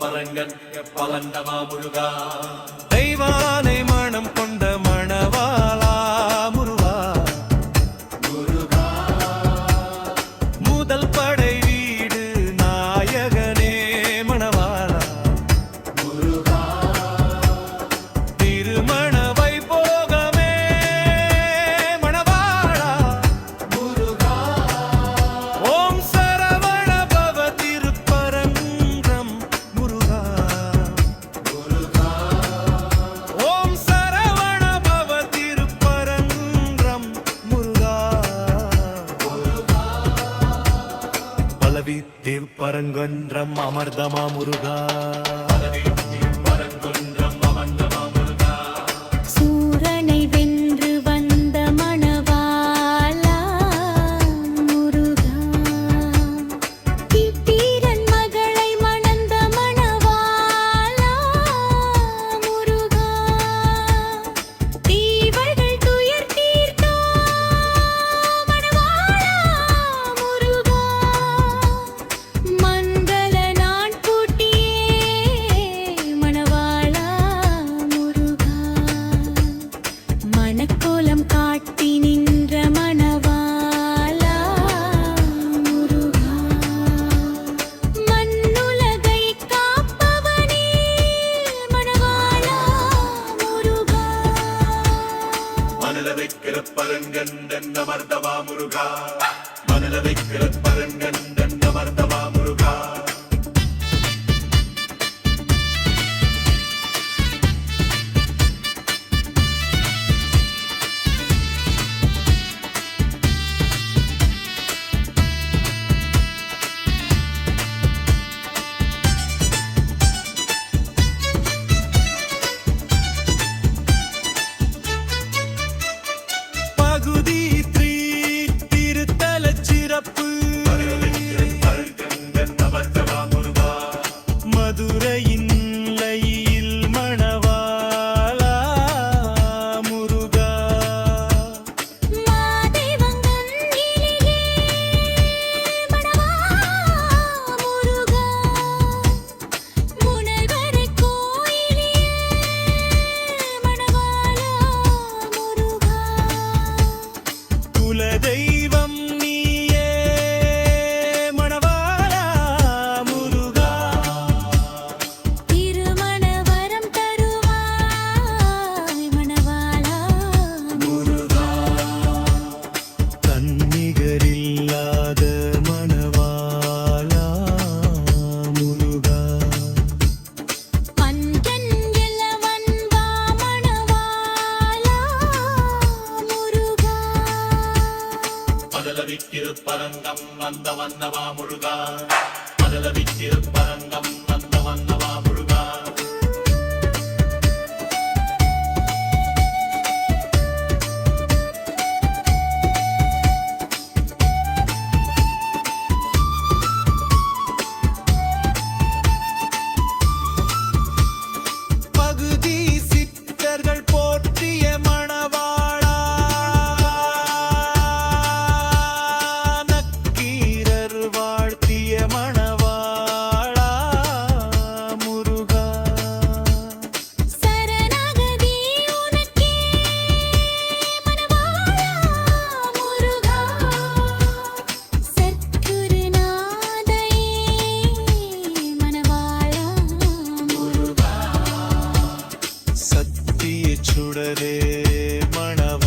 பரங்கன் பரந்தமா முழுகா. தெய்வானை பரங்கொன்றம் அமர்தமா முருகா? பரங்கன் தன்னமர்த்தவா முருகா? மனதை கிளப்பரங்கன் தன்னமர்த்தவா மதல வித்திருப்பரங்கம் வந்த வண்ணவா முழுகா மதல வித்திருப்பரங்கம் மணவ